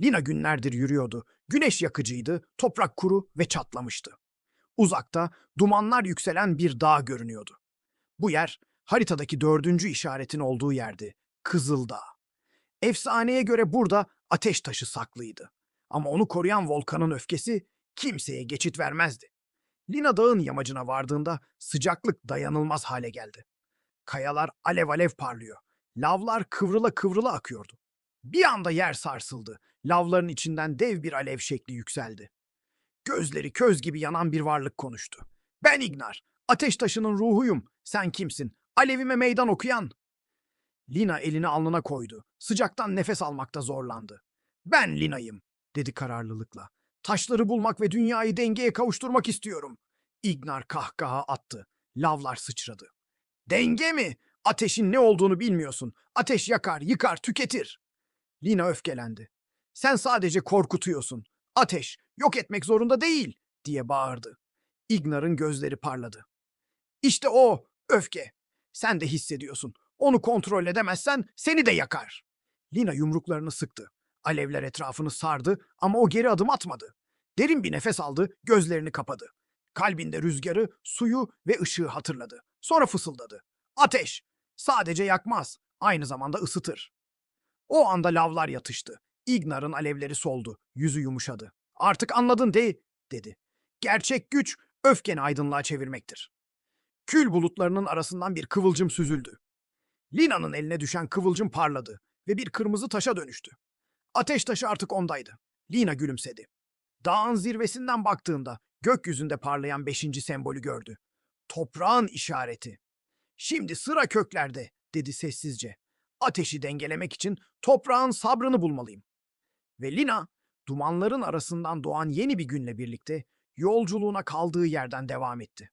Lina günlerdir yürüyordu. Güneş yakıcıydı, toprak kuru ve çatlamıştı. Uzakta dumanlar yükselen bir dağ görünüyordu. Bu yer haritadaki dördüncü işaretin olduğu yerdi. Kızıldağ. Efsaneye göre burada ateş taşı saklıydı. Ama onu koruyan volkanın öfkesi kimseye geçit vermezdi. Lina dağın yamacına vardığında sıcaklık dayanılmaz hale geldi. Kayalar alev alev parlıyor. Lavlar kıvrıla kıvrıla akıyordu. Bir anda yer sarsıldı. Lavların içinden dev bir alev şekli yükseldi. Gözleri köz gibi yanan bir varlık konuştu. Ben İgnar, ateş taşının ruhuyum. Sen kimsin? Alevime meydan okuyan. Lina elini alnına koydu. Sıcaktan nefes almakta zorlandı. Ben Lina'yım, dedi kararlılıkla. Taşları bulmak ve dünyayı dengeye kavuşturmak istiyorum. İgnar kahkaha attı. Lavlar sıçradı. Denge mi? Ateşin ne olduğunu bilmiyorsun. Ateş yakar, yıkar, tüketir. Lina öfkelendi. Sen sadece korkutuyorsun. Ateş yok etmek zorunda değil, diye bağırdı. Ignar'ın gözleri parladı. İşte o, öfke. Sen de hissediyorsun. Onu kontrol edemezsen seni de yakar. Lina yumruklarını sıktı. Alevler etrafını sardı ama o geri adım atmadı. Derin bir nefes aldı, gözlerini kapadı. Kalbinde rüzgarı, suyu ve ışığı hatırladı. Sonra fısıldadı. Ateş! Sadece yakmaz, aynı zamanda ısıtır. O anda lavlar yatıştı. Ignar'ın alevleri soldu, yüzü yumuşadı. Artık anladın değil, dedi. Gerçek güç öfkeni aydınlığa çevirmektir. Kül bulutlarının arasından bir kıvılcım süzüldü. Lina'nın eline düşen kıvılcım parladı ve bir kırmızı taşa dönüştü. Ateş taşı artık ondaydı. Lina gülümsedi. Dağın zirvesinden baktığında gökyüzünde parlayan beşinci sembolü gördü. Toprağın işareti. Şimdi sıra köklerde, dedi sessizce. Ateşi dengelemek için toprağın sabrını bulmalıyım. Ve Lina, dumanların arasından doğan yeni bir günle birlikte yolculuğuna kaldığı yerden devam etti.